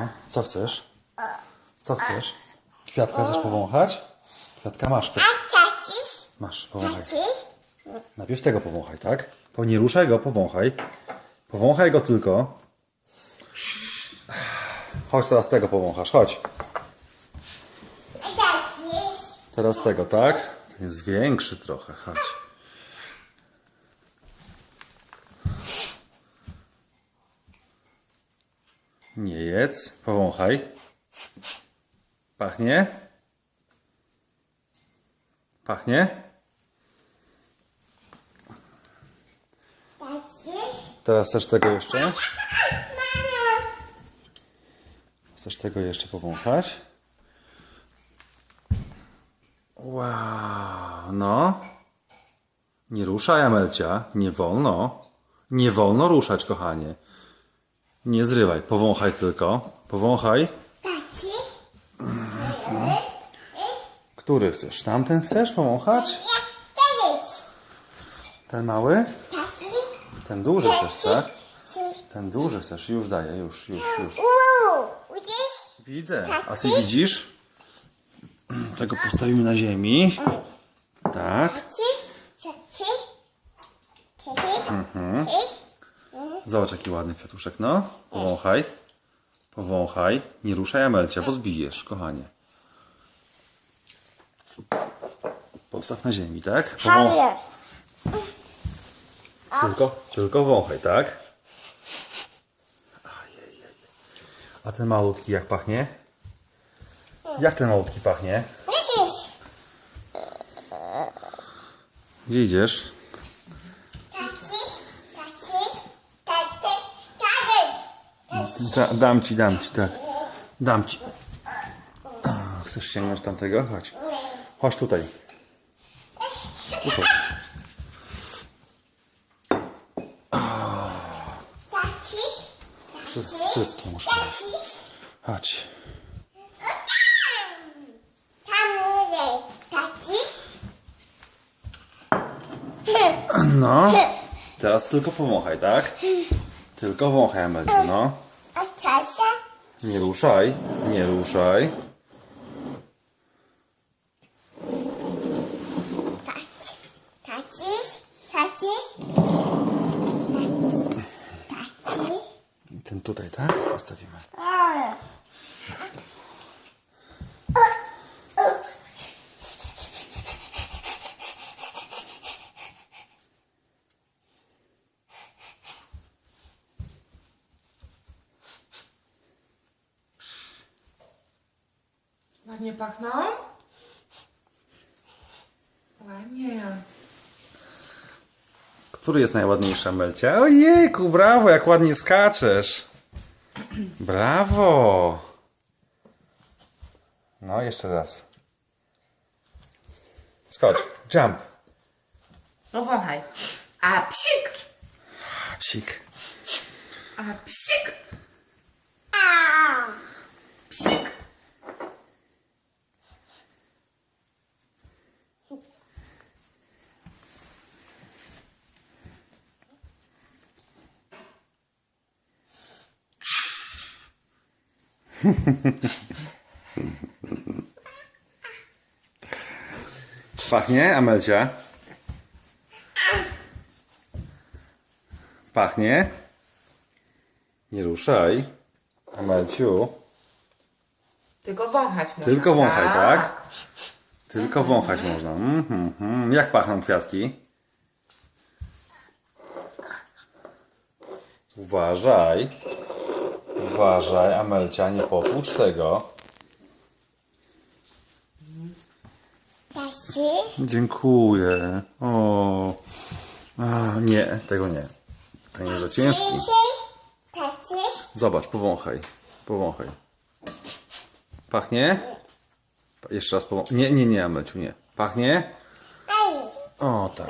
No, co chcesz? Co chcesz? Kwiatka chcesz powąchać? Kwiatka masz. kwiat- A tacisz? Masz, powąchaj. Najpierw tego powąchaj, tak? Bo nie ruszaj go, powąchaj. Powąchaj go tylko. Chodź teraz tego powąchasz, chodź. Teraz tego, tak? Jest większy trochę, chodź. Nie jedz, powąchaj. Pachnie? Pachnie? Tacisz? Teraz chcesz tego jeszcze? Chcesz tego jeszcze powąchać? Wow, no. Nie ruszaj, Amelcia. Nie wolno. Nie wolno ruszać, kochanie. Nie zrywaj. Powąchaj tylko. Powąchaj. Który chcesz? Tamten chcesz powąchać? Ten mały? Ten duży chcesz, tak? Ten duży chcesz. Już daję, już, już, już. Widzę. A ty widzisz? Tego postawimy na ziemi. Tak. Mhm. Zobacz jaki ładny kwiatuszek, no. Powąchaj. Powąchaj. Nie ruszaj Amelcia, bo zbijesz, kochanie. Postaw na ziemi, tak? Pową... Tylko, tylko wąchaj, tak? A ten malutki jak pachnie? Jak ten malutki pachnie? Gdzie idziesz? Da, dam ci, dam ci, tak. Dam ci. Chcesz sięgnąć tamtego? Chodź. Chodź tutaj. Tutaj. Tacisz? Wszy- Wszystkie muszę. Tacisz? Chodź. No. Teraz tylko powąchaj, tak? Tylko wąchaj, no. Nie ruszaj. Nie ruszaj. Tacisz? Tacisz? Tacisz? Ten tutaj, tak? Postawimy. Ładnie pachną? Ładnie. Który jest najładniejszy, Amelcia? Ojejku, brawo, jak ładnie skaczesz. Brawo. No, jeszcze raz. Skocz. Jump. No wąchaj. A psik! Psik. A psik! A. Psik! Pachnie, Amelcia? Pachnie? Nie ruszaj. Amelciu. Tylko wąchać można. Tylko wąchaj, tak? Tylko wąchać można. Mhm, mhm. Jak pachną kwiatki? Uważaj. Uważaj, Amelcia, nie potłucz tego. Tacisz? Dziękuję. O. A, nie, tego nie. Ten jest za ciężki. Zobacz, powąchaj. Powąchaj. Pachnie? Pa- Jeszcze raz powąchaj. Nie, nie, nie, Amelciu, nie. Pachnie? O, tak.